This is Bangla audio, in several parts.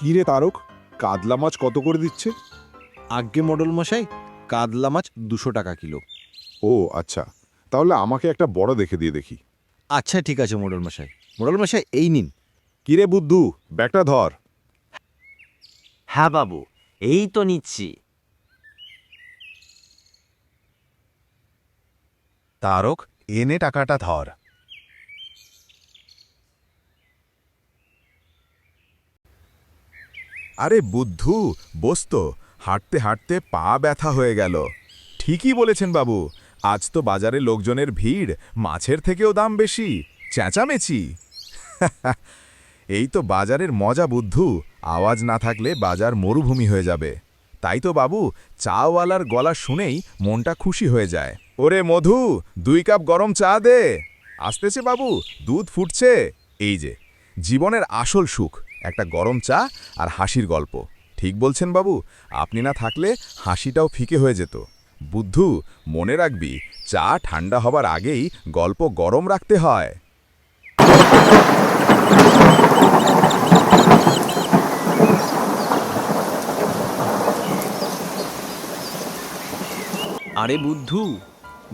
কি রে তারক? কাতলা মাছ কত করে দিচ্ছে? আজ্ঞে মডেল মশাই কাতলা মাছ দুশো টাকা কিলো। ও আচ্ছা। তাহলে আমাকে একটা বড় দেখে দিয়ে দেখি। আচ্ছা ঠিক আছে মডেল মশাই। মডেল মশাই এই নিন। কি রে বুদ্ধু ব্যাগটা ধর। হ্যাঁ বাবু এই তো নিচ্ছি। তারক এনে টাকাটা ধর। আরে বুদ্ধু বসত হাঁটতে হাঁটতে পা ব্যথা হয়ে গেল। ঠিকই বলেছেন বাবু, আজ তো বাজারে লোকজনের ভিড়, মাছের থেকেও দাম বেশি, চেঁচামেচি। এই তো বাজারের মজা বুদ্ধু, আওয়াজ না থাকলে বাজার মরুভূমি হয়ে যাবে। তাই তো বাবু, চাওয়ালার গলা শুনেই মনটা খুশি হয়ে যায়। ওরে মধু, দুই কাপ গরম চা দে। আসতেছে বাবু, দুধ ফুটছে। এই যে, জীবনের আসল সুখ। একটা গরম চা আর হাসির গল্প। ঠিক বলছেন বাবু আপনি না থাকলে হাসিটাও ফিকে হয়ে যেত। বুদ্ধু মনে রাখবি চা ঠান্ডা হবার আগেই গল্প গরম রাখতে হয়। আরে বুদ্ধু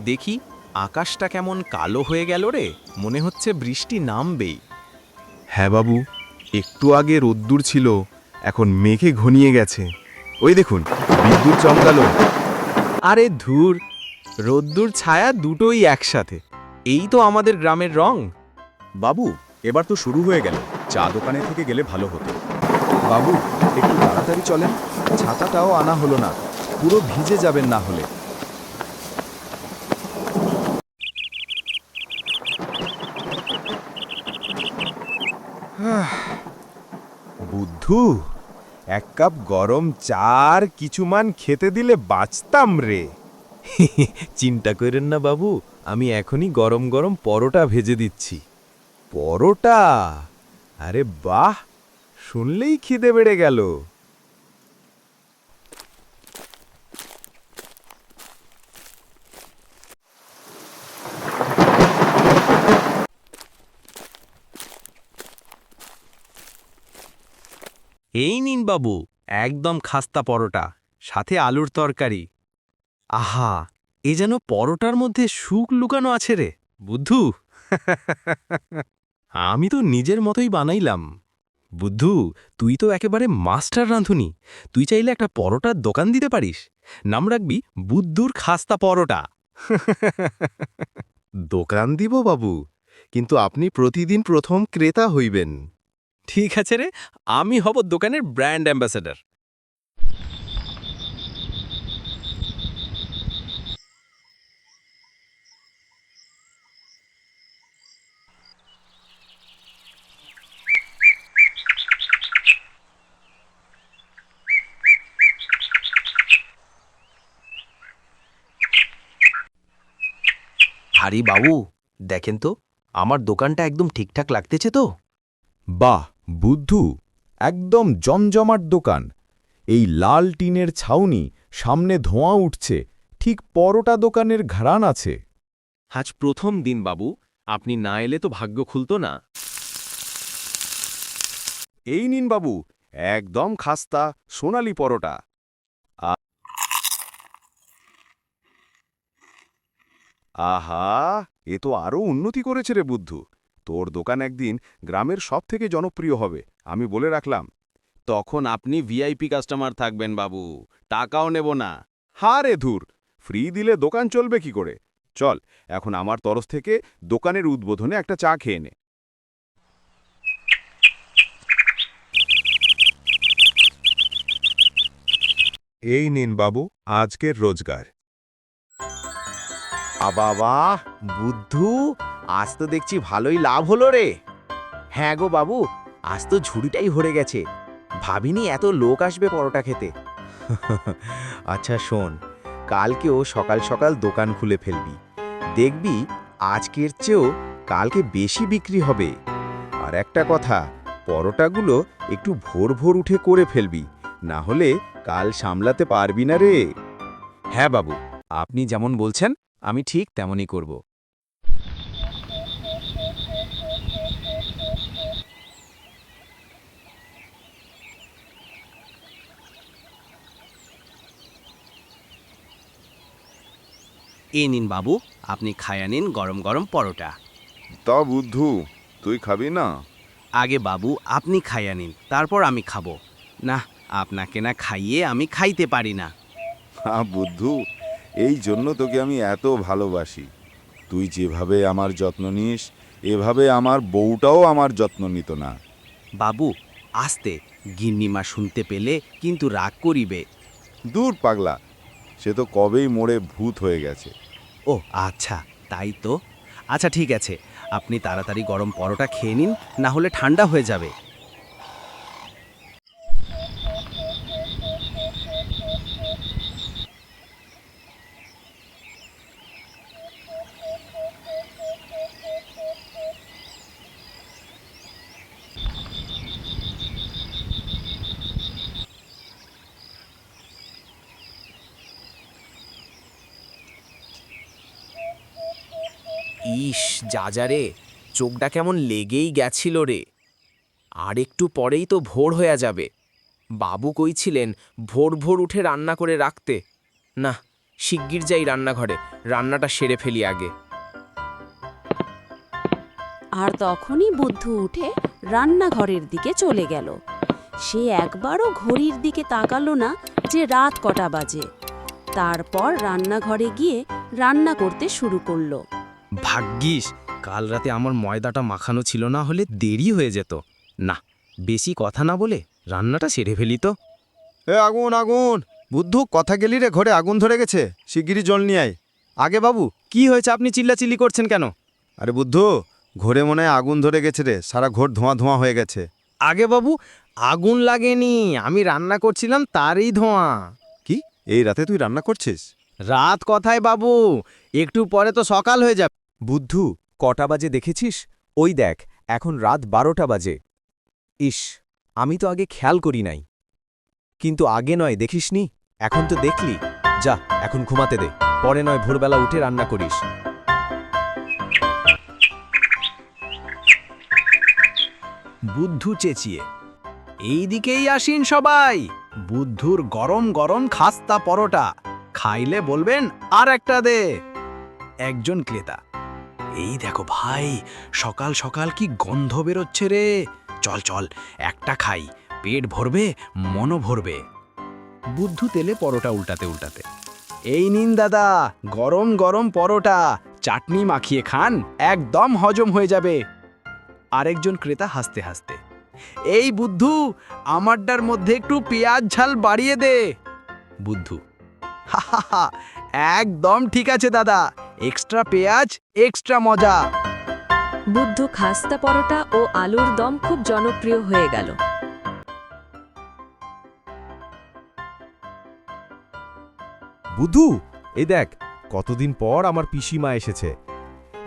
দেখি আকাশটা কেমন কালো হয়ে গেল রে। মনে হচ্ছে বৃষ্টি নামবেই। হ্যাঁ বাবু একটু আগে রোদ্দুর ছিল, এখন মেঘে ঘনিয়ে গেছে। ওই দেখুন, বিদ্যুৎ চমকালো। আরে ধুর, রোদ্দুর ছায়া দুটোই একসাথে। এই তো আমাদের গ্রামের রং। বাবু, এবার তো শুরু হয়ে গেল। চা দোকানে থেকে গেলে ভালো হতো। বাবু, একটু তাড়াতাড়ি চলেন। ছাতাটাও আনা হলো না। পুরো ভিজে যাবেন না হলে। বুদ্ধু এক কাপ গরম চার কিছু মান খেতে দিলে বাঁচতাম রে। চিন্তা করেন না বাবু, আমি এখনই গরম গরম পরোটা ভেজে দিচ্ছি। পরোটা? আরে বাহ, শুনলেই খিদে বেড়ে গেল। এই নিন বাবু, একদম খাস্তা পরোটা, সাথে আলুর তরকারি। আহা, এ যেন পরোটার মধ্যে সুখ লুকানো আছে রে, বুদ্ধু। আমি তো নিজের মতোই বানাইলাম। বুদ্ধু, তুই তো একেবারে মাস্টার রাঁধুনি, তুই চাইলে একটা পরোটার দোকান দিতে পারিস। নাম রাখবি বুদ্ধুর খাস্তা পরোটা। দোকান দিব বাবু, কিন্তু আপনি প্রতিদিন প্রথম ক্রেতা হইবেন। ঠিক আছে রে, আমি হব দোকানের ব্র্যান্ড অ্যাম্বাসেডর। আরে বাবু, দেখেন তো, আমার দোকানটা একদম ঠিকঠাক লাগতেছে তো? বাহ! বুদ্ধু একদম জমজমাট দোকান। এই লাল টিনের ছাউনি সামনে ধোঁয়া উঠছে ঠিক পরোটা দোকানের ঘ্রাণ আছে। আজ প্রথম দিন বাবু আপনি না এলে তো ভাগ্য খুলত না। এই নিন বাবু একদম খাস্তা সোনালি পরোটা। আহা এ তো আরও উন্নতি করেছে রে বুদ্ধু। তোর দোকান একদিন গ্রামের সব থেকে জনপ্রিয় হবে আমি বলে রাখলাম। তখন আপনি ভিআইপি কাস্টমার থাকবেন বাবু টাকাও নেব না। হা রে ধুর ফ্রি দিলে দোকান চলবে কি করে? চল এখন আমার তরফ থেকে দোকানের উদ্বোধনে একটা চা খেয়ে নে। এই নিন বাবু আজকের রোজগার। বাবা বুদ্ধু! আজ তো দেখছি ভালোই লাভ হলো রে। হ্যাঁ গো বাবু, আজ তো ঝুড়িটাই ভরে গেছে। ভাবিনি এত লোক আসবে পরোটা খেতে। আচ্ছা শোন, কালকেও সকাল সকাল দোকান খুলে ফেলবি। দেখবি আজকের চেয়েও কালকে বেশি বিক্রি হবে। আর একটা কথা, পরোটাগুলো একটু ভোর ভোর উঠে করে ফেলবি, না হলে কাল সামলাতে পারবি না রে। হ্যাঁ বাবু, আপনি যেমন বলছেন, আমি ঠিক তেমনই করব। এ নিন বাবু আপনি খায়া নিন গরম গরম পরোটা। তা বুদ্ধু তুই খাবি না? আগে বাবু আপনি খাইয়া নিন তারপর আমি খাব। না আপনাকে না খাইয়ে আমি খাইতে পারি না। হ্যাঁ বুদ্ধু এই জন্য তোকে আমি এত ভালোবাসি। তুই যেভাবে আমার যত্ন নিস এভাবে আমার বউটাও আমার যত্ন নিত না। বাবু আস্তে গিন্নিমা শুনতে পেলে কিন্তু রাগ করিবে। দূর পাগলা সে তো কবেই মোড়ে ভূত হয়ে গেছে। ও আচ্ছা তাই তো। আচ্ছা ঠিক আছে। আপনি তাড়াতাড়ি গরম পরোটা খেয়ে নিন, না হলে ঠান্ডা হয়ে যাবে। ইস যাজারে চোখটা কেমন লেগেই গেছিল রে। আর একটু পরেই তো ভোর হয়ে যাবে। বাবু কইছিলেন ভোর ভোর উঠে রান্না করে রাখতে। না, শিগগির যাই রান্নাঘরে, রান্নাটা সেরে ফেলি আগে। আর তখনই বুদ্ধু উঠে রান্নাঘরের দিকে চলে গেল। সে একবারও ঘড়ির দিকে তাকালো না যে রাত কটা বাজে। তারপর রান্নাঘরে গিয়ে রান্না করতে শুরু করল। ভাগ্যিস কাল রাতে আমার ময়দাটা মাখানো ছিল না হলে দেরি হয়ে যেত। না বেশি কথা না বলে রান্নাটা সেরে ফেলি তো। এ আগুন আগুন! বুদ্ধু কথা গেলি রে ঘরে আগুন ধরে গেছে। শিগগিরই জল নিয়ে আয়। আগে বাবু কি হয়েছে? আপনি চিল্লাচিল্লি করছেন কেন? আরে বুদ্ধু ঘরে মনে হয় আগুন ধরে গেছে রে। সারা ঘর ধোঁয়া ধোঁয়া হয়ে গেছে। আগে বাবু আগুন লাগেনি। আমি রান্না করছিলাম তারই ধোঁয়া। কি? এই রাতে তুই রান্না করছিস? রাত কথায় বাবু একটু পরে তো সকাল হয়ে যাবে। বুদ্ধু, কটা বাজে দেখেছিস? ওই দেখ, এখন রাত বারোটা বাজে। ইস, আমি তো আগে খেয়াল করি নাই। কিন্তু আগে নয়, দেখিসনি? এখন তো দেখলি। যা, এখন ঘুমাতে দে। পরে নয় ভোরবেলা উঠে রান্না করিস। বুদ্ধু চেঁচিয়ে এই দিকেই আসিন সবাই। বুদ্ধুর গরম গরম খাস্তা পরোটা। খাইলে বলবেন আর একটা দে। একজন ক্রেতা। এই দেখো ভাই সকাল সকাল কি গন্ধ বেরোচ্ছে রে। চল চল একটা খাই। পেট ভরবে মনও ভরবে। বুদ্ধু তেলে পরোটা উল্টাতে উল্টাতে এই নিন দাদা গরম গরম পরোটা চাটনি মাখিয়ে খান একদম হজম হয়ে যাবে। আরেকজন ক্রেতা হাসতে হাসতে এই বুদ্ধু আমারটার মধ্যে একটু পেঁয়াজ ঝাল বাড়িয়ে দে। বুদ্ধু হা হা হা, একদম ঠিক আছে দাদা এক্সট্রা পেঁয়াজ এক্সট্রা মজা। বুদ্ধ খাস্তা পরোটা ও আলুর দম খুব জনপ্রিয় হয়ে গেল। বুধু এ দেখ কতদিন পর আমার পিসিমা এসেছে।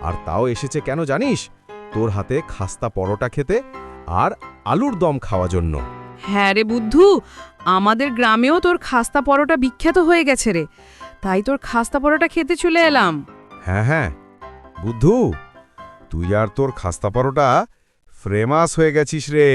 আর তাও এসেছে কেন জানিস? তোর হাতে খাস্তা পরোটা খেতে আর আলুর দম খাওয়া জন্য। হ্যাঁ রে বুদ্ধু আমাদের গ্রামেও তোর খাস্তা পরোটা বিখ্যাত হয়ে গেছে রে। তাই তোর খাস্তা পরোটা খেতে চলে এলাম। হ্যাঁ হ্যাঁ। বুদ্ধু তুই আর তোর খাস্তা পরোটা ফ্রেমাস হয়ে গেছিস রে।